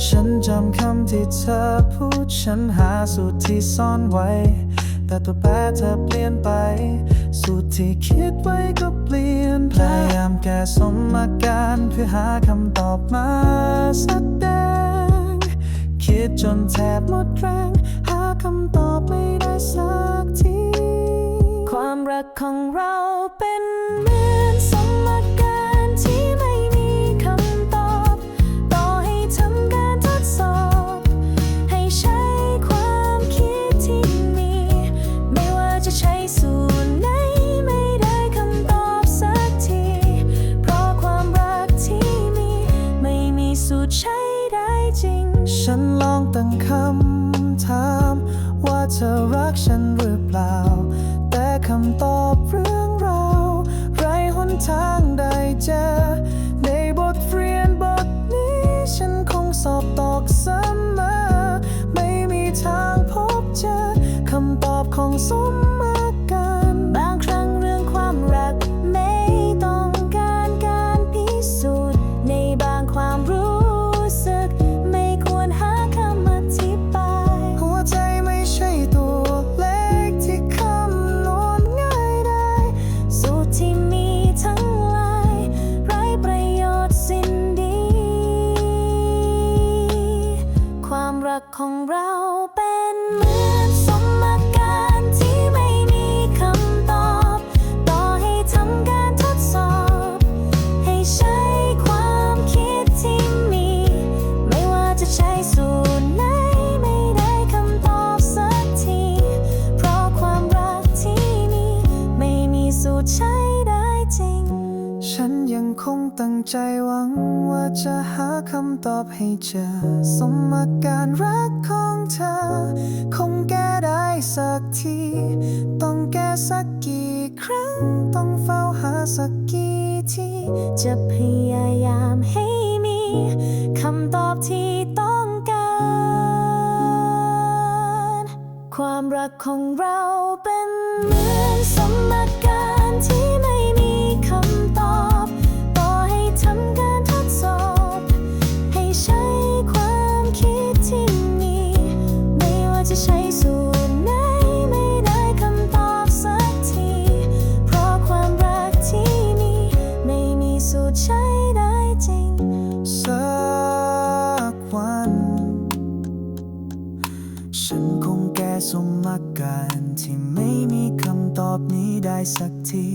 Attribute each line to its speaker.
Speaker 1: ฉันจำคำที่เธอพูด ฉันหาสูตรที่ซ่อนไว้ แต่ตัวแปรเธอเปลี่ยนไป สูตรที่คิดไว้ก็เปลี่ยนพยายามแก้สมการเพื่อหาคำตอบมาแสดงคิดจนแทบหมดแรง หาคำตอบไม่ได้สักที
Speaker 2: ความรักของเราเป็นเหมือน
Speaker 1: ลองตั้งคำถาม ว่าเธอรักฉันหรือเปล่า แต่คำตอบเรื่องราวไรหนทางใดเจอ ในบทเรียนบทนี้ ฉันคงสอบตกเส กข
Speaker 2: องเราเป็น คง
Speaker 1: ตั้งใจหวังว่าจะหาคำตอบให้เจอ สมการรักของเธอ คงแก้ได้สักที ต้องแก้สักกี่ครั้ง ต้องเฝ้าหาสักกี่ที
Speaker 2: จะพยายามให้มีคำตอบที่ต้องการ ความรักของเราเป็นเหมือนสมการที่ไม่
Speaker 1: สมการที่ไม่มีคำตอบนี้ได้สักที